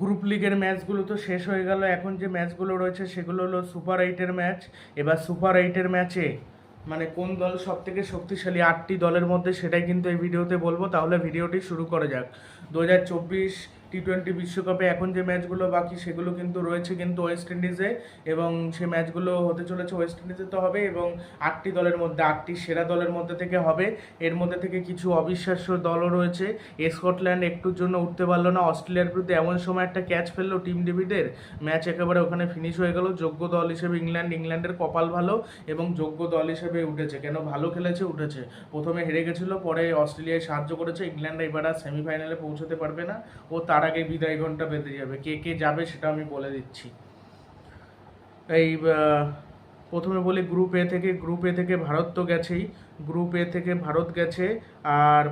Group লিগের ম্যাচগুলো তো শেষ হয়ে গেল। এখন যে ম্যাচগুলো রয়েছে সেগুলো হলো সুপার এইটের ম্যাচ, এবার সুপার এইটের ম্যাচে মানে কোন দল সব থেকে শক্তিশালী আটটি দলের মধ্যে সেটাই কিন্তু এই ভিডিওতে বলব। তাহলে ভিডিওটি শুরু করা যাক। দু হাজার চব্বিশ টি টোয়েন্টি বিশ্বকাপে এখন যে ম্যাচগুলো বাকি সেগুলো কিন্তু রয়েছে কিন্তু ওয়েস্ট ইন্ডিজে এবং সে ম্যাচগুলো হতে চলেছে ওয়েস্ট ইন্ডিজে তো হবে এবং আটটি দলের মধ্যে, আটটি সেরা দলের মধ্যে থেকে হবে। এর মধ্যে থেকে কিছু অবিশ্বাস্য দলও রয়েছে। স্কটল্যান্ড একটুর জন্য উঠতে পারল না। অস্ট্রেলিয়ার বিরুদ্ধে এমন সময় একটা ক্যাচ ফেলল টিম ডেভিডের। ম্যাচ একেবারে ওখানে ফিনিশ হয়ে গেল। যোগ্য দল হিসেবে ইংল্যান্ড, ইংল্যান্ডের কপাল ভালো এবং যোগ্য দল হিসেবে উঠেছে। কেন? ভালো খেলেছে, উঠেছে। প্রথমে হেরে গেছিল, পরে অস্ট্রেলিয়ায় সাহায্য করেছে। ইংল্যান্ড এবার আর সেমিফাইনালে পৌঁছতে পারবে না। ও তার আগে বিদায় ঘণ্টা বেঁধে যাবে। কে কে যাবে সেটা আমি বলে দিচ্ছি। এই প্রথমে বলি গ্রুপ এ থেকে গ্রুপ এ থেকে ভারত তো গেছেই। গ্রুপ এ থেকে ভারত গেছে আর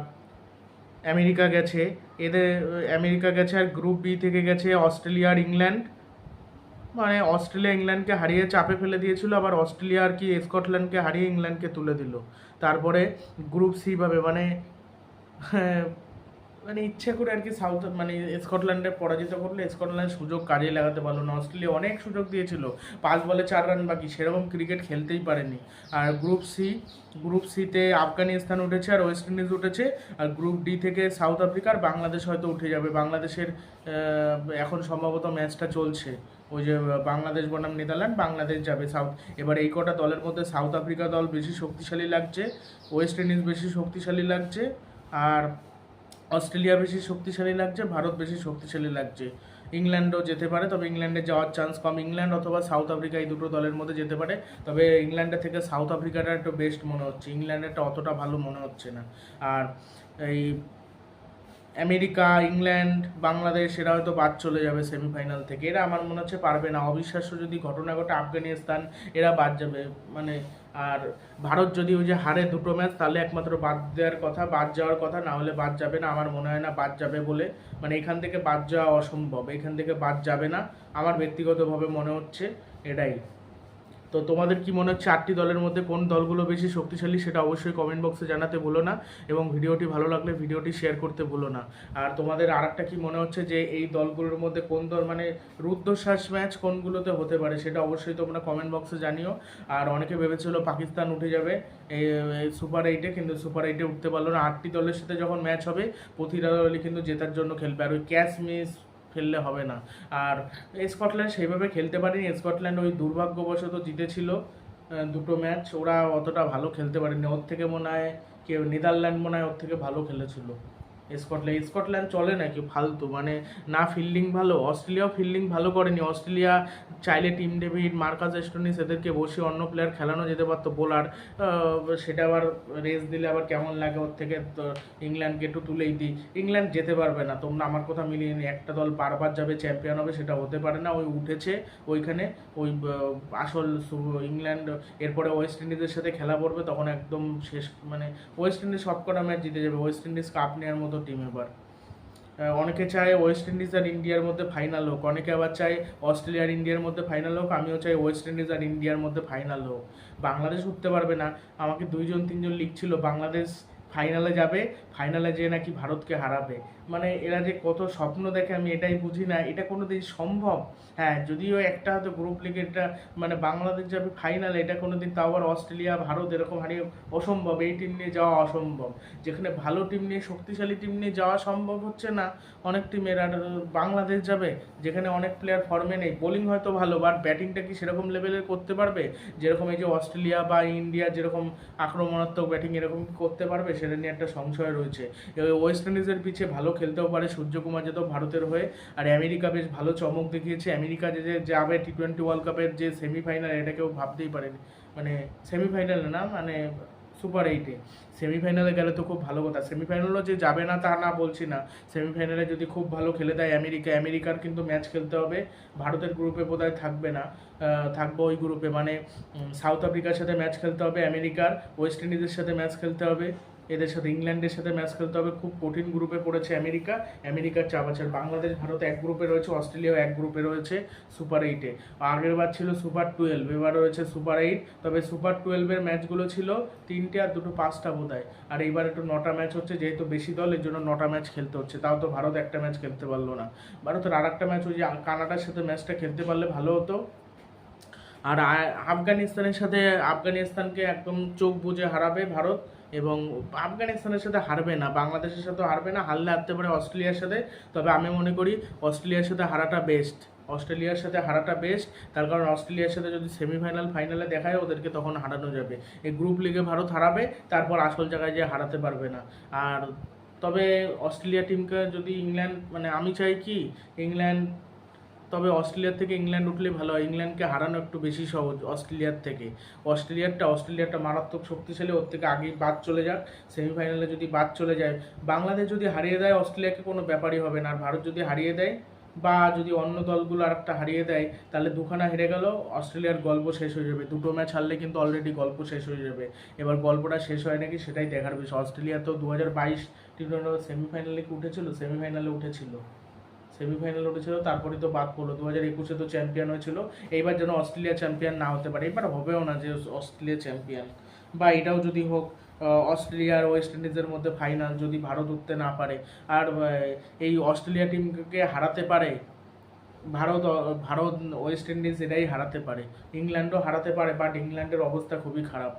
আমেরিকা গেছে। এদের আমেরিকা গেছে আর গ্রুপ বি থেকে গেছে অস্ট্রেলিয়া আর ইংল্যান্ড। মানে অস্ট্রেলিয়া ইংল্যান্ডকে হারিয়ে চাপে ফেলে দিয়েছিল আবার অস্ট্রেলিয়া আর কি স্কটল্যান্ডকে হারিয়ে ইংল্যান্ডকে তুলে দিল। তারপরে গ্রুপ সি ভাবে মানে হ্যাঁ, মানে ইচ্ছে করে আর কি সাউথ মানে স্কটল্যান্ডে পরাজিত করলে স্কটল্যান্ড সুযোগ কাজে লাগাতে পারল না। অস্ট্রেলিয়া অনেক সুযোগ দিয়েছিল। পাঁচ বলে চার রান বাকি, সেরকম ক্রিকেট খেলতেই পারেনি। আর গ্রুপ সি গ্রুপ সিতে আফগানিস্তান উঠেছে আর ওয়েস্ট ইন্ডিজ উঠেছে। আর গ্রুপ ডি থেকে সাউথ আফ্রিকা আর বাংলাদেশ হয়তো উঠে যাবে। বাংলাদেশের এখন সম্ভবত ম্যাচটা চলছে। ওই যে বাংলাদেশ বনাম নেদারল্যান্ড, বাংলাদেশ যাবে সাউথ এবার এই কটা দলের মধ্যে সাউথ আফ্রিকা দল বেশি শক্তিশালী লাগছে ওয়েস্ট ইন্ডিজ বেশি শক্তিশালী লাগছে, আর অস্ট্রেলিয়া বেশি শক্তিশালী লাগছে, ভারত বেশি শক্তিশালী লাগছে। ইংল্যান্ডও যেতে পারে, তবে ইংল্যান্ডে যাওয়ার চান্স কম। ইংল্যান্ড অথবা সাউথ আফ্রিকা এই দুটো দলের মধ্যে যেতে পারে, তবে ইংল্যান্ডের থেকে সাউথ আফ্রিকাটা একটু বেস্ট মনে হচ্ছে। ইংল্যান্ডেরটা অতটা ভালো মনে হচ্ছে না। আর এই আমেরিকা, ইংল্যান্ড, বাংলাদেশ, এরা হয়তো বাদ চলে যাবে সেমিফাইনাল থেকে। এরা আমার মনে হচ্ছে পারবে না। অবিশ্বাস্য যদি ঘটনা ঘটে আফগানিস্তান, এরা বাদ যাবে। মানে আর ভারত যদি ওই যে হারে দুটো ম্যাচ তাহলে একমাত্র বাদ দেওয়ার কথা, বাদ যাওয়ার কথা, না হলে বাদ যাবে না। আমার মনে হয় না বাদ যাবে বলে। মানে এখান থেকে বাদ যাওয়া অসম্ভব। এখান থেকে বাদ যাবে না। আমার ব্যক্তিগতভাবে মনে হচ্ছে এটাই। তো তোমাদের কি মনে হচ্ছে আটটি দলের মধ্যে কোন দলগুলো বেশি শক্তিশালী সেটা অবশ্যই কমেন্ট বক্সে জানাতে ভুলো না এবং ভিডিওটি ভালো লাগলে ভিডিওটি শেয়ার করতে ভুলো না। আর তোমাদের আর একটা কি মনে হচ্ছে যে এই দলগুলোর মধ্যে কোন দল মানে রুদ্ধশ্বাস ম্যাচ কোনগুলোতে হতে পারে সেটা অবশ্যই তোমরা কমেন্ট বক্সে জানিও। আর অনেকে ভেবেছিল পাকিস্তান উঠে যাবে সুপার এইটে কিন্তু সুপার এইটে উঠতে পারল না। আটটি দলের সাথে যখন ম্যাচ হবে প্রতিটা দলই কিন্তু জেতার জন্য খেলবে। আর ওই ক্যাচ মিস ফেললে হবে না। আর স্কটল্যান্ড সেইভাবে খেলতে পারেনি। স্কটল্যান্ড ওই দুর্ভাগ্যবশত জিতেছিল দুটো ম্যাচ। ওরা অতটা ভালো খেলতে পারেনি। ওর থেকে মনে হয় কেউ, নেদারল্যান্ড মনে হয় ওর থেকে ভালো খেলেছিল। স্কটল্যান্ড স্কটল্যান্ড চলে নাকি ফালতু? মানে না ফিল্ডিং ভালো, অস্ট্রেলিয়াও ফিল্ডিং ভালো করেনি। অস্ট্রেলিয়া চাইলে টিম ডেভিড মার্কাস এস্টোনিস এদেরকে বসে অন্য প্লেয়ার খেলানো যেতে পারতো। বোলার সেটা আবার রেস দিলে আবার কেমন লাগে? ওর থেকে ইংল্যান্ডকে একটু তুলেই দিই। ইংল্যান্ড যেতে পারবে না। তোমরা আমার কথা মিলিয়ে নিই একটা দল বারবার যাবে চ্যাম্পিয়ন হবে, সেটা হতে পারে না। ওই উঠেছে ওইখানে, ওই আসল ইংল্যান্ড, এরপরে ওয়েস্ট ইন্ডিজের সাথে খেলা পড়বে, তখন একদম শেষ মানে ওয়েস্ট ইন্ডিজ সবকটা ম্যাচ জিতে যাবে। ওয়েস্ট ইন্ডিজ কাপ নেওয়ার মতো টিম এবার। অনেকে চায় ওয়েস্ট ইন্ডিজ আর ইন্ডিয়ার মধ্যে ফাইনাল হোক। অনেকে আবার চায় অস্ট্রেলিয়া আর ইন্ডিয়ার মধ্যে ফাইনাল হোক। আমিও চাই ওয়েস্ট ইন্ডিজ আর ইন্ডিয়ার মধ্যে ফাইনাল হোক। বাংলাদেশ উঠতে পারবে না। আমাকে দুইজন, তিনজন লিখছিল বাংলাদেশ ফাইনালে যাবে, ফাইনালে যেয়ে নাকি ভারতকে হারাবে। মানে এরা যে কত স্বপ্ন দেখে আমি এটাই বুঝি না, এটা কোনো দিন সম্ভব? হ্যাঁ যদিও একটা হয়তো গ্রুপ লিগে এটা মানে বাংলাদেশ যাবে ফাইনালে এটা কোনো দিন তাও আবার অস্ট্রেলিয়া, ভারত এরকম হারিয়ে অসম্ভব, এই টিম নিয়ে যাওয়া অসম্ভব। যেখানে ভালো টিম নিয়ে, শক্তিশালী টিম নিয়ে যাওয়া সম্ভব হচ্ছে না। অনেক টিমের আর বাংলাদেশ যাবে, যেখানে অনেক প্লেয়ার ফর্মে নেই। বোলিং হয়তো ভালো বাট ব্যাটিংটা কি সেরকম লেভেলের করতে পারবে? যেরকম এই যে অস্ট্রেলিয়া বা ইন্ডিয়া যেরকম আক্রমণাত্মক ব্যাটিং এরকম করতে পারবে সেটা নিয়ে একটা সংশয় রয়েছে। ওয়েস্ট ইন্ডিজের পিছে ভালো খেলতেও পারে সূর্যকুমার যাদব ভারতের হয়ে। আর আমেরিকা বেশ ভালো চমক দেখিয়েছে। আমেরিকা যে যাবে টি টোয়েন্টি ওয়ার্ল্ড কাপের যে সেমিফাইনাল এটা কেউ ভাবতেই পারেনি। মানে সেমিফাইনালে না মানে সুপার এইটে সেমিফাইনালে গেলে তো খুব ভালো কথা। সেমিফাইনালও যে যাবে না তা না বলছি না। সেমিফাইনালে যদি খুব ভালো খেলে দেয় আমেরিকা, আমেরিকার কিন্তু ম্যাচ খেলতে হবে। ভারতের গ্রুপে বোধহয় থাকবে না। থাকবে ওই গ্রুপে মানে সাউথ আফ্রিকার সাথে ম্যাচ খেলতে হবে, আমেরিকার ওয়েস্ট ইন্ডিজের সাথে ম্যাচ খেলতে হবে। এদের সাথে ইংল্যান্ডের সাথে ম্যাচ খেলতে হবে। খুব কঠিন গ্রুপে পড়েছে আমেরিকা। আমেরিকার চাপ আছে। আর বাংলাদেশ, ভারত এক গ্রুপে রয়েছে, অস্ট্রেলিয়াও এক গ্রুপে রয়েছে সুপার এইটে আগের বার ছিল সুপার টুয়েলভ এবার রয়েছে সুপার এইট তবে সুপার টুয়েলভের ম্যাচগুলো ছিল তিনটে আর দুটো পাঁচটা বোধ হয় আর এইবার একটু নটা ম্যাচ হচ্ছে, যেহেতু বেশি দল, এর জন্য নটা ম্যাচ খেলতে হচ্ছে। তাও তো ভারত একটা ম্যাচ খেলতে পারল না। ভারতের আর একটা ম্যাচ ওই যে কানাডার সাথে ম্যাচটা খেলতে পারলে ভালো হতো। আর আফগানিস্তানের সাথে আফগানিস্তানকে একদম চোখ বুজে হারাবে ভারত। এবং আফগানিস্তানের সাথে হারবে না, বাংলাদেশের সাথে হারবে না, হারলে হারতে পারে অস্ট্রেলিয়ার সাথে। তবে আমি মনে করি অস্ট্রেলিয়ার সাথে হারাটা বেস্ট অস্ট্রেলিয়ার সাথে হারাটা বেস্ট তার কারণ অস্ট্রেলিয়ার সাথে যদি সেমিফাইনাল ফাইনালে দেখায়, ওদেরকে তখন হারানো যাবে। এই গ্রুপ লিগে ভারত হারাবে, তারপর আসল জায়গায় যে হারাতে পারবে না। আর তবে অস্ট্রেলিয়া টিমকে যদি ইংল্যান্ড মানে আমি চাই কি ইংল্যান্ড তবে অস্ট্রেলিয়ার থেকে ইংল্যান্ড উঠলে ভালো হয়। ইংল্যান্ডকে হারানো একটু বেশি সহজ অস্ট্রেলিয়ার থেকে। অস্ট্রেলিয়ারটা অস্ট্রেলিয়ারটা মারাত্মক শক্তিশালী, ওর থেকে আগেই বাদ চলে যাক। সেমিফাইনালে যদি বাদ চলে যায়, বাংলাদেশ যদি হারিয়ে দেয়, অস্ট্রেলিয়াকে কোনো ব্যাপারই হবে না। আর ভারত যদি হারিয়ে দেয় বা যদি অন্য দলগুলো আর একটা হারিয়ে দেয়, তাহলে দুখানা হেরে গেল, অস্ট্রেলিয়ার গল্প শেষ হয়ে যাবে। দুটো ম্যাচ হারলে কিন্তু অলরেডি গল্প শেষ হয়ে যাবে। এবার গল্পটা শেষ হয় নাকি সেটাই দেখার বিষয়। অস্ট্রেলিয়া তো দু হাজার বাইশ টি টোয়েন্টি সেমিফাইনালে উঠেছিল? সেমিফাইনালে উঠেছিল। সেমিফাইনালে উঠেছিল তারপরে তো বাদ পড়ল। দু হাজার একুশে তো চ্যাম্পিয়ন হয়েছিল। এইবার যেন অস্ট্রেলিয়া চ্যাম্পিয়ন না হতে পারে। এবার হবেও না যে অস্ট্রেলিয়া চ্যাম্পিয়ন। বা এটাও যদি হোক অস্ট্রেলিয়া আর ওয়েস্ট ইন্ডিজের মধ্যে ফাইনাল যদি ভারত উঠতে না পারে, আর এই অস্ট্রেলিয়া টিমকে হারাতে পারে, ভারত ভারত, ওয়েস্ট ইন্ডিজ এটাই হারাতে পারে। ইংল্যান্ডও হারাতে পারে, বাট ইংল্যান্ডের অবস্থা খুবই খারাপ।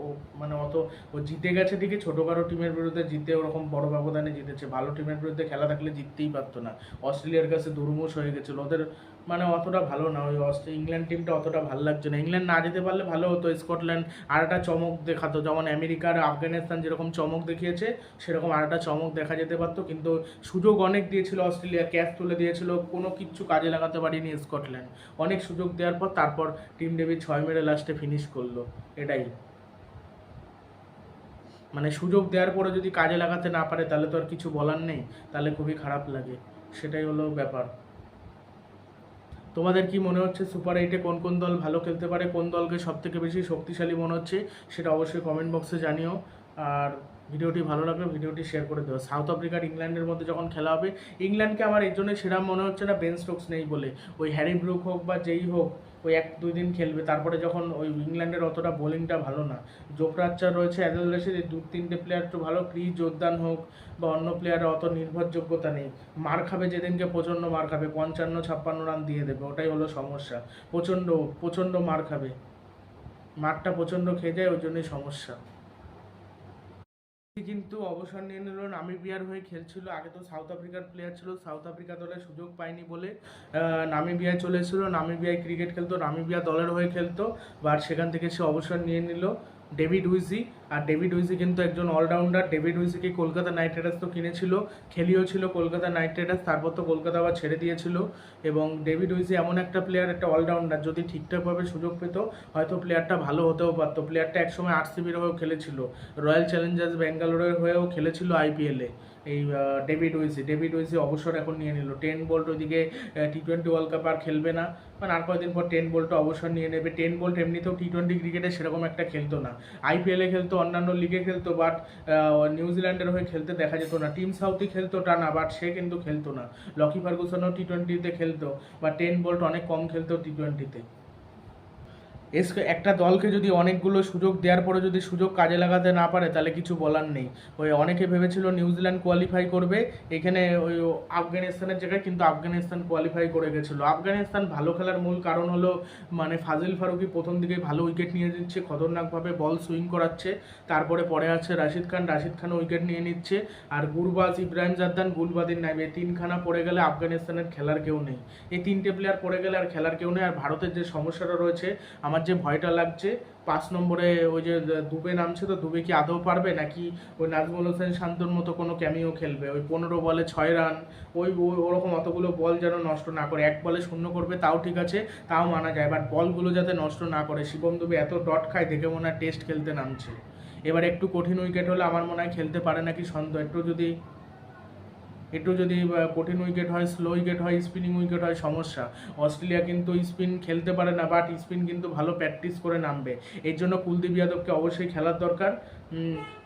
ও মানে অত, ও জিতে গেছে ঠিকই ছোটোখাটো টিমের বিরুদ্ধে জিতে ওরকম বড় ব্যবধানে জিতেছে। ভালো টিমের বিরুদ্ধে খেলা থাকলে জিততেই পারতো না। অস্ট্রেলিয়ার কাছে দুর্মুষ হয়ে গেছিল। ওদের মানে অতটা ভালো না। ওই ইংল্যান্ড টিমটা অতটা ভালো লাগছে না। ইংল্যান্ড না যেতে পারলে ভালো হতো। স্কটল্যান্ড আর একটা চমক দেখাতো। যেমন আমেরিকা আর আফগানিস্তান যেরকম চমক দেখিয়েছে, সেরকম আর একটা চমক দেখা যেতে পারতো। কিন্তু সুযোগ অনেক দিয়েছিল অস্ট্রেলিয়া। ক্যাচ তুলে দিয়েছিল। কোনো কিচ্ছু কাজে লাগাতে পারিনি স্কটল্যান্ড। অনেক সুযোগ দেওয়ার পর তারপর টিম ডেভিড ছয় মেরে লাস্টে ফিনিশ করল। এটাই। মানে সুযোগ দেওয়ার পরে যদি কাজে লাগাতে না পারে, তাহলে তো আর কিছু বলার নেই। তাহলে খুবই খারাপ লাগে। সেটাই হলো ব্যাপার। তোমাদের কি মনে হচ্ছে সুপার এইটে কোন কোন দল ভালো খেলতে পারে? কোন দলকে সব থেকে বেশি শক্তিশালী মনে হচ্ছে? সেটা অবশ্যই কমেন্ট বক্সে জানিও। আর ভিডিওটি ভালো লাগলে ভিডিওটি শেয়ার করে দেবো সাউথ আফ্রিকার ইংল্যান্ডের মধ্যে যখন খেলা হবে ইংল্যান্ডকে আমার এই জন্য সেরা মনে হচ্ছে না বেন স্টোকস নেই বলে। ওই হ্যারি ব্রুক হোক বা যেই হোক ওই এক দুই দিন খেলবে। তারপরে যখন ওই ইংল্যান্ডের অতটা বোলিংটা ভালো না জোফরাচ্চার রয়েছে অ্যাডেল রশিদ দু তিনটে প্লেয়ার তো ভালো ক্রিজ যোগদান হোক বা অন্য প্লেয়ারের অত নির্ভরযোগ্যতা নেই। মার খাবে যেদিনকে প্রচণ্ড মার খাবে, পঞ্চান্ন, ছাপ্পান্ন রান দিয়ে দেবে, ওটাই হলো সমস্যা। প্রচণ্ড প্রচণ্ড মার খাবে। মারটা প্রচণ্ড খেয়ে যায়, ওই জন্যই সমস্যা। কিন্তু অবসর নিয়ে নিল। নামিবিয়ার হয়ে খেলছিল। আগে তো সাউথ আফ্রিকার প্লেয়ার ছিল। সাউথ আফ্রিকা দলে সুযোগ পায়নি বলে নামিবিয়ায় চলে এসেছিল। নামিবিয়ায় ক্রিকেট খেলতো। নামিবিয়া দলের হয়ে খেলতো। বাট সেখান থেকে সে অবসর নিয়ে নিল। ডেভিড উইজি আর ডেভিড উইজি কিন্তু একজন অলরাউন্ডার ডেভিড উইজিকে কলকাতা নাইট রাইডার্স তো কিনেছিল খেলিও ছিল কলকাতা নাইট রাইডার্স তারপর তো কলকাতা আবার ছেড়ে দিয়েছিল। এবং ডেভিড উইজি এমন একটা প্লেয়ার একটা অলরাউন্ডার যদি ঠিকঠাকভাবে সুযোগ পেত, হয়তো প্লেয়ারটা ভালো হতেও পারতো। প্লেয়ারটা একসময় আরসিবির হয়েও খেলেছিল। রয়্যাল চ্যালেঞ্জার্স ব্যাঙ্গালোরের হয়েও খেলেছিল আইপিএলে এই ডেভিড উইসি ডেভিড উইসি অবসর এখন নিয়ে নিল। টেন বোল্ট ওইদিকে টি টোয়েন্টি ওয়ার্ল্ড কাপ আর খেলবে না। মানে আর কয়েকদিন পর টেন বোল্টটা অবসর নিয়ে নেবে। টেন বোল্ট এমনিতেও টি টোয়েন্টি ক্রিকেটে সেরকম একটা খেলতো না। আইপিএলে খেলতো, অন্যান্য লিগে খেলতো বাট নিউজিল্যান্ডের হয়ে খেলতে দেখা যেত না। টিম সাউথই খেলতো টানা বাট সে কিন্তু খেলতো না। লকি ফার্গুসনও টি টোয়েন্টিতে খেলতো বা টেন বোল্ট অনেক কম খেলতো টি টোয়েন্টিতে এস একটা দলকে যদি অনেকগুলো সুযোগ দেওয়ার পরে যদি সুযোগ কাজে লাগাতে না পারে, তাহলে কিছু বলার নেই। ওই অনেকে ভেবেছিল নিউজিল্যান্ড কোয়ালিফাই করবে, এখানে ওই আফগানিস্তানের জায়গায় কিন্তু আফগানিস্তান কোয়ালিফাই করে গেছিল। আফগানিস্তান ভালো খেলার মূল কারণ হলো মানে ফাজিল ফারুকি প্রথম দিকে ভালো উইকেট নিয়ে দিচ্ছে খতরনাকভাবে বল সুইং করাচ্ছে, তারপরে পরে আছে রাশিদ খান রাশিদ খান উইকেট নিয়ে নিচ্ছে, আর গুরবাজ, ইব্রাহিম জাদ্দান গুলবাদিন এই তিনখানা পড়ে গেলে আফগানিস্তানের খেলার কেউ নেই। এই তিনটে প্লেয়ার পড়ে গেলে আর খেলার কেউ নেই, আর ভারতের যে সমস্যাটা রয়েছে, আমার যে ভয়টা লাগছে, পাঁচ নম্বরে ওই যে দুবে নামছে তো, দুবে কি আদৌ পারবে? নাকি ওই নাজমুল হোসেন শান্তর মতো কোনো ক্যামিও খেলবে? ওই পনেরো বলে ছয় রান, ওই ওরকম অতগুলো বল যেন নষ্ট না করে। এক বলে শূন্য করবে, তাও ঠিক আছে, তাও মানা যায়। বাট বলগুলো যাতে নষ্ট না করে, শিবম দুবে এত ডট খায়, দেখে মনে হয় টেস্ট খেলতে নামছে। এবার একটু কঠিন উইকেট হলে আমার মনে হয় খেলতে পারে নাকি সন্দেহ? একটু যদি একটু যদি কঠিন উইকেট হয় স্লো উইকেট হয় স্পিনিং উইকেট হয়, সমস্যা। অস্ট্রেলিয়া কিন্তু স্পিন খেলতে পারে না বাট স্পিন কিন্তু ভালো প্র্যাকটিস করে নামবে। এর জন্য কুলদীপ যাদবকে অবশ্যই খেলার দরকার।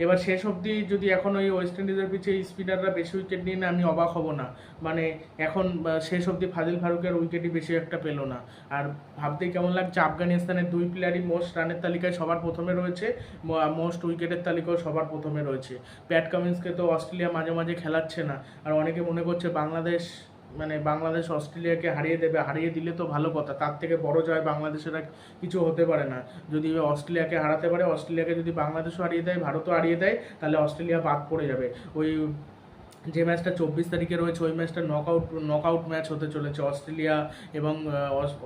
এবার শেষ অবধি যদি এখন ওই ওয়েস্ট ইন্ডিজের পিছিয়ে স্পিনাররা বেশি উইকেট নিয়ে নেয়, আমি অবাক হব না। মানে এখন শেষ অবধি ফাজিল ফারুকের উইকেটই বেশি একটা পেল না। আর ভাবতেই কেমন লাগছে, আফগানিস্তানের দুই প্লেয়ারই মোস্ট রানের তালিকায় সবার প্রথমে রয়েছে মোস্ট উইকেটের তালিকাও সবার প্রথমে রয়েছে। প্যাট কামিন্সকে তো অস্ট্রেলিয়া মাঝে মাঝে খেলাচ্ছে না। আর অনেকে মনে করছে বাংলাদেশ মানে বাংলাদেশ অস্ট্রেলিয়াকে হারিয়ে দেবে, হারিয়ে দিলে তো ভালো কথা। তার থেকে বড় জয় বাংলাদেশের কিছু হতে পারে না। যদি অস্ট্রেলিয়াকে হারাতে পারে, অস্ট্রেলিয়াকে যদি বাংলাদেশও হারিয়ে দেয়, ভারতও হারিয়ে দেয়, তাহলে অস্ট্রেলিয়া বাদ পড়ে যাবে। ওই যে ম্যাচটা চব্বিশ তারিখে রয়েছে, ওই ম্যাচটা নক নকআউট নকআউট ম্যাচ হতে চলেছে অস্ট্রেলিয়া এবং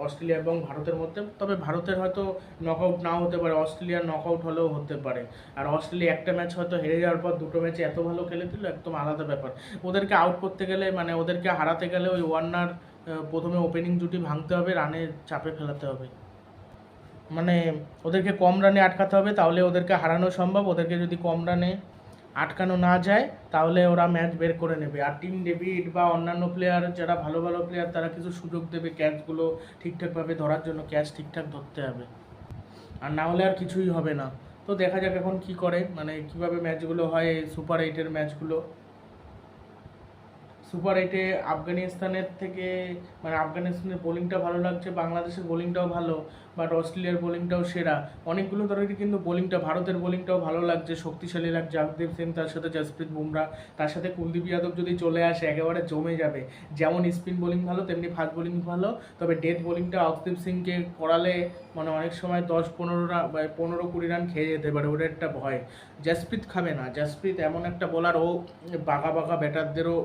অস্ট্রেলিয়া এবং ভারতের মধ্যে। তবে ভারতের হয়তো নকআউট নাও হতে পারে অস্ট্রেলিয়ার নকআউট হলেও হতে পারে। আর অস্ট্রেলিয়া একটা ম্যাচ হয়তো হেরে যাওয়ার পর দুটো ম্যাচে এত ভালো খেলে দিল, একদম আলাদা ব্যাপার। ওদেরকে আউট করতে গেলে মানে ওদেরকে হারাতে গেলে ওই ওয়ার্নার প্রথমে ওপেনিং জুটি ভাঙতে হবে রানে চাপে ফেলাতে হবে। মানে ওদেরকে কম রানে আটকাতে হবে, তাহলে ওদেরকে হারানো সম্ভব। ওদেরকে যদি কম রানে আটকানো না যায়, তাহলে ওরা ম্যাচ বের করে নেবে। আর টিম ডেভিড বা অন্যান্য প্লেয়ার যারা ভালো ভালো প্লেয়ার তারা কিছু সুযোগ দেবে ক্যাচগুলো ঠিকঠাকভাবে ধরার জন্য ক্যাচ ঠিকঠাক ধরতে হবে। আর না হলে আর কিছুই হবে না। তো দেখা যাক এখন কি করে মানে কীভাবে ম্যাচগুলো হয় সুপার এইটের ম্যাচগুলো সুপার এইটে আফগানিস্তানের থেকে মানে আফগানিস্তানের বোলিংটা ভালো লাগছে, বাংলাদেশের বোলিংটাও ভালো বাট অস্ট্রেলিয়ার বোলিংটাও সেরা। অনেকগুলো ধরনের কিন্তু বোলিংটা ভারতের বোলিংটাও ভালো লাগছে, শক্তিশালী লাগছে। জগদীপ সিং তার সাথে জসপ্রীত বুমরা, তার সাথে কুলদীপ যাদব যদি চলে আসে, একেবারে জমে যাবে। যেমন স্পিন বোলিং ভালো, তেমনি ফাস্ট বোলিং ভালো, তবে ডেথ বোলিংটা অক্ষদীপ সিংকে করালে মানে অনেক সময় দশ পনেরো রান বা পনেরো কুড়ি রান খেয়ে যেতে পারে, ওটা একটা ভয়। জসপ্রীত খাবে না। জসপ্রীত এমন একটা বোলার ও বাঘা বাঘা ব্যাটারদেরও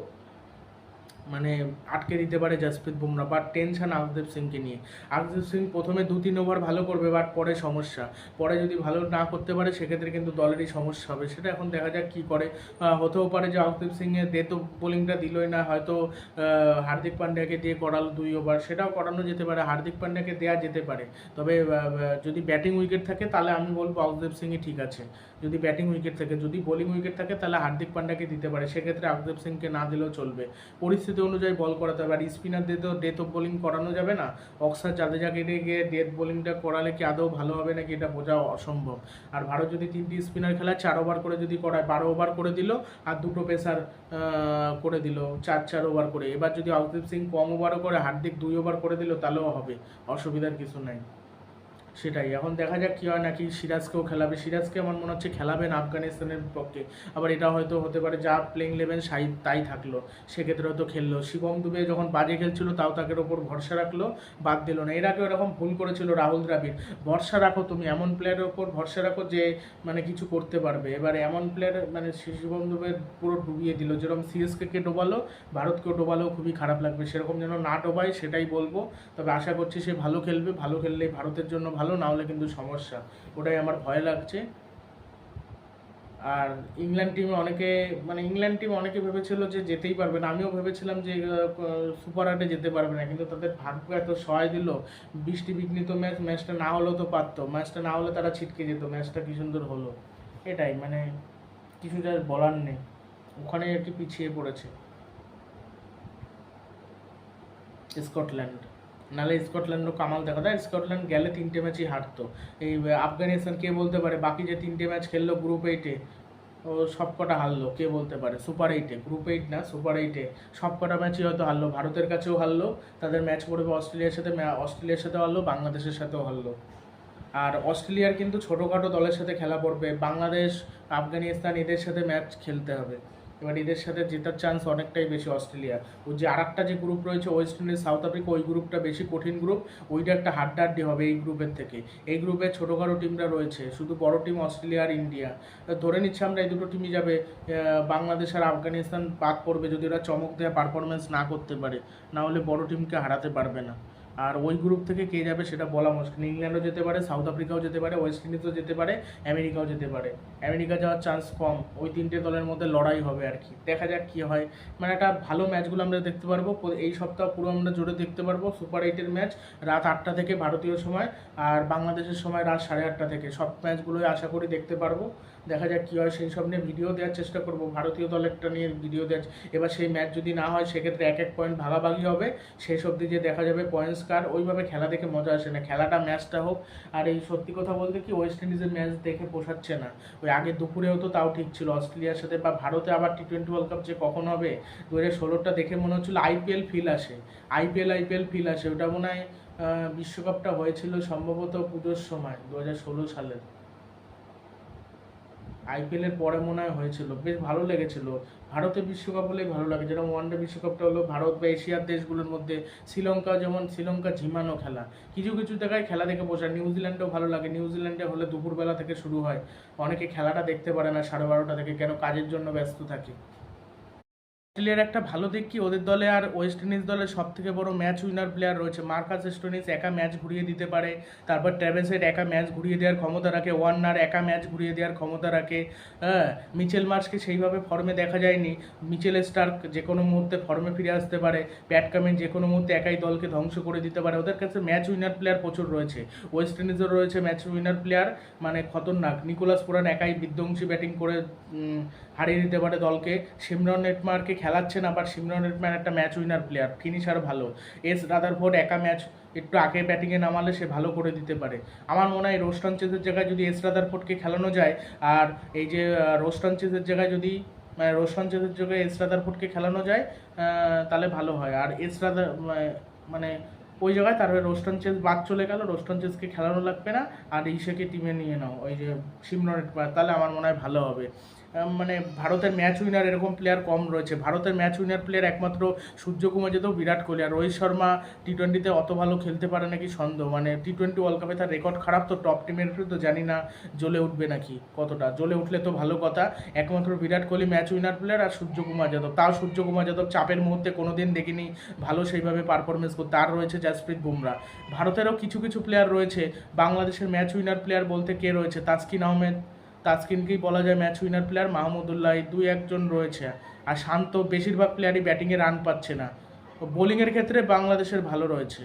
মানে আটকে দিতে পারে জসপ্রীত বুমরা বাট টেনশন আকদীপ সিংকে নিয়ে। আকদীপ সিং প্রথমে দু তিন ওভার ভালো করবে বাট পরে সমস্যা। পরে যদি ভালো না করতে পারে, সেক্ষেত্রে কিন্তু দলেরই সমস্যা হবে। সেটা এখন দেখা যাক কি করে। হতেও পারে যে আকদীপ সিংয়ের দে তো বোলিংটা দিলই না, হয়তো হার্দিক পান্ডিয়াকে দিয়ে করালো দুই ওভার। সেটাও করানো যেতে পারে, হার্দিক পান্ডিয়াকে দেওয়া যেতে পারে। তবে যদি ব্যাটিং উইকেট থাকে, তাহলে আমি বলব আকদীপ সিংই ঠিক আছে। যদি ব্যাটিং উইকেট থাকে, যদি বোলিং উইকেট থাকে, তাহলে হার্দিক পান্ডাকে দিতে পারে। সেক্ষেত্রে আকদীপ সিংকে না দিলেও চলবে। পরিস্থিতি অনুযায়ী বল করাতে হবে। আর স্পিনার দিয়ে তো ডেথ অফ বোলিং করানো যাবে না। অক্সার জাদেজাকে গিয়ে ডেথ বোলিংটা করালে কি আদৌ ভালো হবে নাকি এটা বোঝা অসম্ভব? আর ভারত যদি তিনটি স্পিনার খেলায় চার ওভার করে যদি করায়, বারো ওভার করে দিল আর দুটো পেসার করে দিল, চার চার ওভার করে। এবার যদি অকদীপ সিং কম ওভারও করে, হার্দিক দুই ওভার করে দিল, তাহলেও হবে। অসুবিধার কিছু নাই। সেটাই। এখন দেখা যাক কি হয়, নাকি সিরাজকেও খেলাবে। সিরাজকে আমার মনে হচ্ছে খেলাবেন আফগানিস্তানের পক্ষে। আবার এটা হয়তো হতে পারে, যা প্লেইং ইলেভেন সাই, তাই থাকল। সেক্ষেত্রে হয়তো খেললো। শিবম দুবে যখন বাজে খেলছিল, তাও তাকে ওপর ভরসা রাখল, বাদ দিল না। এর আগে এরকম ভুল করেছিল রাহুল দ্রাবিড়। ভরসা রাখো তুমি, এমন প্লেয়ারের ওপর ভরসা রাখো যে মানে কিছু করতে পারবে। এবার এমন প্লেয়ার মানে শিবম দুবে পুরো ডুবিয়ে দিল। যেরকম সিএসকে ডোবালো, ভারতকেও ডোবালেও খুবই খারাপ লাগবে। সেরকম যেন না ডোবায়, সেটাই বলব। তবে আশা করছি সে ভালো খেলবে। ভালো খেললেই ভারতের জন্য ভালো না হলে কিন্তু সমস্যা। ওটাই আমার ভয় লাগছে। আর ইংল্যান্ড টিমে অনেকে মানে ইংল্যান্ড টিম অনেকে ভেবেছিল যে যেতেই পারবে না। আমিও ভেবেছিলাম যে সুপার আটে যেতে পারবে না, কিন্তু তাদের ভাগ্য এত সহায় দিল। বৃষ্টি বিঘ্নিত ম্যাচ, ম্যাচটা না হলেও তো পারতো। ম্যাচটা না হলে তারা ছিটকে যেত। ম্যাচটা কি সুন্দর হলো। এটাই মানে কিছু যা বলার নেই। ওখানে একটু পিছিয়ে পড়েছে। স্কটল্যান্ড। নালে স্কটল্যান্ডও কামাল দেখা যায় স্কটল্যান্ড গেলে তিনটে ম্যাচই হারতো। এই আফগানিস্তান কে বলতে পারে? বাকি যে তিনটে ম্যাচ খেললো গ্রুপ এইটে ও সব কটা হারলো, কে বলতে পারে? সুপার এইটে গ্রুপ এইট না সুপার এইটে সব কটা ম্যাচই হয়তো হারলো। ভারতের কাছেও হারলো, তাদের ম্যাচ পড়বে অস্ট্রেলিয়ার সাথে অস্ট্রেলিয়ার সাথেও হারলো, বাংলাদেশের সাথেও হারলো। আর অস্ট্রেলিয়ার কিন্তু ছোটোখাটো দলের সাথে খেলা পড়বে। বাংলাদেশ, আফগানিস্তান, এদের সাথে ম্যাচ খেলতে হবে। এবার এদের সাথে জেতার চান্স অনেকটাই বেশি অস্ট্রেলিয়া। ও যে আর যে গ্রুপ রয়েছে ওয়েস্ট ইন্ডিজ সাউথ আফ্রিকা ওই গ্রুপটা বেশি কঠিন গ্রুপ ওইটা একটা হাড্ডাহাড্ডি হবে এই গ্রুপের থেকে। এই গ্রুপে ছোটোখাটো টিমরা রয়েছে, শুধু বড় টিম অস্ট্রেলিয়া আর ইন্ডিয়া। ধরে নিচ্ছে আমরা এই দুটো টিমই যাবে। বাংলাদেশ আর আফগানিস্তান বাদ পড়বে যদি ওরা চমক দেওয়া পারফরমেন্স না করতে পারে, না হলে বড় টিমকে হারাতে পারবে না। আর ওই গ্রুপ থেকে কে যাবে সেটা বলা মুশকিল। ইংল্যান্ডও যেতে পারে সাউথ আফ্রিকাও যেতে পারে ওয়েস্ট ইন্ডিজও যেতে পারে আমেরিকাও যেতে পারে। আমেরিকা যাওয়ার চান্স কম। ওই তিনটে দলের মধ্যে লড়াই হবে আর কি। দেখা যাক কী হয়। মানে একটা ভালো ম্যাচগুলো আমরা দেখতে পারব। এই সপ্তাহ পুরো আমরা জুড়ে দেখতে পারব। সুপার এইটের ম্যাচ রাত আটটা থেকে ভারতীয় সময় আর বাংলাদেশের সময় রাত সাড়ে আটটা থেকে। সব ম্যাচগুলোই আশা করি দেখতে পারব। দেখা যাক কী হয়। সেই সব নিয়ে ভিডিও দেওয়ার চেষ্টা করব। ভারতীয় দলেরটা নিয়ে ভিডিও দেওয়ার এবার সেই ম্যাচ যদি না হয়, সেক্ষেত্রে এক এক পয়েন্ট ভাগাভাগি হবে। সেই সব দিয়ে দেখা যাবে পয়েন্টস কার, ওইভাবে খেলা দেখে মজা আসে না। খেলাটা ম্যাচটা হোক। আর এই সত্যি কথা বলতে কি ওয়েস্ট ইন্ডিজের ম্যাচ দেখে পোষাচ্ছে না। ওই আগে দুপুরেও তো তাও ঠিক ছিল। অস্ট্রেলিয়ার সাথে বা ভারতে আবার টি টোয়েন্টি ওয়ার্ল্ড কাপ যে কখন হবে দু হাজার ষোলোটা দেখে মনে হচ্ছিল আইপিএল ফিল আসে। আইপিএল আইপিএল ফিল আসে। ওটা মনে হয় বিশ্বকাপটা হয়েছিল সম্ভবত পুজোর সময় দু হাজার ষোলো সালের। আইপিএল এর পরে মনে হয় হয়েছিল। বেশ ভালো লেগেছিল। ভারতের বিশ্বকাপ হলেই ভালো লাগে। যেরকম ওয়ানডে বিশ্বকাপটা হলো, ভারত বা এশিয়ার দেশগুলোর মধ্যে শ্রীলঙ্কা যেমন শ্রীলঙ্কা ঝিমানো খেলা। কিছু কিছু জায়গায় খেলা দেখে বসে নিউজিল্যান্ডেও ভালো লাগে। নিউজিল্যান্ডে হলে দুপুরবেলা থেকে শুরু হয়। অনেকে খেলাটা দেখতে পারে না, সাড়ে বারোটা থেকে। কেন? কাজের জন্য ব্যস্ত থাকে। অস্ট্রেলিয়ার একটা ভালো দিক কি? ওদের দলে আর ওয়েস্ট ইন্ডিজ দলের সব থেকে বড় ম্যাচ উইনার প্লেয়ার রয়েছে মার্কাস স্টোনিস একা ম্যাচ ঘুরিয়ে দিতে পারে। তারপর ট্র্যাভেসের একা ম্যাচ ঘুরিয়ে দেওয়ার ক্ষমতা রাখে। ওয়ার্নার একা ম্যাচ ঘুরিয়ে দেওয়ার ক্ষমতা রাখে। হ্যাঁ মিচেল মার্চকে সেইভাবে ফর্মে দেখা যায়নি। মিচেল স্টার্ক যে কোনো মুহূর্তে ফর্মে ফিরে আসতে পারে। প্যাট কামিন যে কোনো মুহূর্তে একাই দলকে ধ্বংস করে দিতে পারে। ওদের কাছে ম্যাচ উইনার প্লেয়ার প্রচুর রয়েছে। ওয়েস্ট ইন্ডিজের রয়েছে ম্যাচ উইনার প্লেয়ার মানে খতরনাক। নিকোলাস পুরান একাই বিধ্বংসী ব্যাটিং করে হারিয়ে দিতে পারে দলকে। সিমরন নেটমার্কে খেলাচ্ছে না বাট সিমরন নেটমার একটা ম্যাচ উইনার প্লেয়ার ফিনিশার ভালো। এস রাদার রাদারফোর্ড একা ম্যাচ একটু আগে ব্যাটিংয়ে নামালে সে ভালো করে দিতে পারে। আমার মনে হয় রোস্টান চেজের জায়গায় যদি এস রাদারফোর্ডকে খেলানো যায়, আর এই যে রোস্টান চেজের জায়গায় যদি মানে রোস্টান চেজের জায়গায় এস খেলানো যায় তাহলে ভালো হয়। আর এস রাদার মানে ওই জায়গায় তারপরে রোস্টন চেস বাদ চলে গেল, রোস্টন চেসকে খেলানো লাগবে না, আর ইসেকে টিমে নিয়ে নাও। ওই যে সিমরন তাহলে আমার মনে হয় ভালো হবে। মানে ভারতের ম্যাচ উইনার এরকম প্লেয়ার কম রয়েছে। ভারতের ম্যাচ উইনার প্লেয়ার একমাত্র সূর্যকুমার যেতেও বিরাট কোহলি। আর রোহিত শর্মা টি টোয়েন্টিতে অত ভালো খেলতে পারে নাকি সন্দেহ? মানে টি টোয়েন্টি ওয়ার্ল্ড কাপে তার রেকর্ড খারাপ তো টপ টিমের তো জানি না, জ্বলে উঠবে নাকি কতটা? জ্বলে উঠলে তো ভালো কথা। একমাত্র Virat Kohli match winner player আর সূর্যকুমার যাদব। তাও সূর্যকুমার যাদব চাপের মুহূর্তে কোনোদিন দেখিনি, ভালো সেইভাবে পারফরমেন্স করতে আর রয়েছে জাসপ্রীত বুমরা ভারতেরও কিছু কিছু প্লেয়ার রয়েছে। বাংলাদেশের ম্যাচ উইনার প্লেয়ার বলতে কে রয়েছে? তাসকিন আহমেদ তাসকিনকেই বলা যায় ম্যাচ উইনার প্লেয়ার মাহমুদুল্লাহ। দুই একজন রয়েছে। আর শান্ত বেশিরভাগ প্লেয়ারই ব্যাটিংয়ে রান পাচ্ছে না। বোলিংয়ের ক্ষেত্রে বাংলাদেশের ভালো রয়েছে।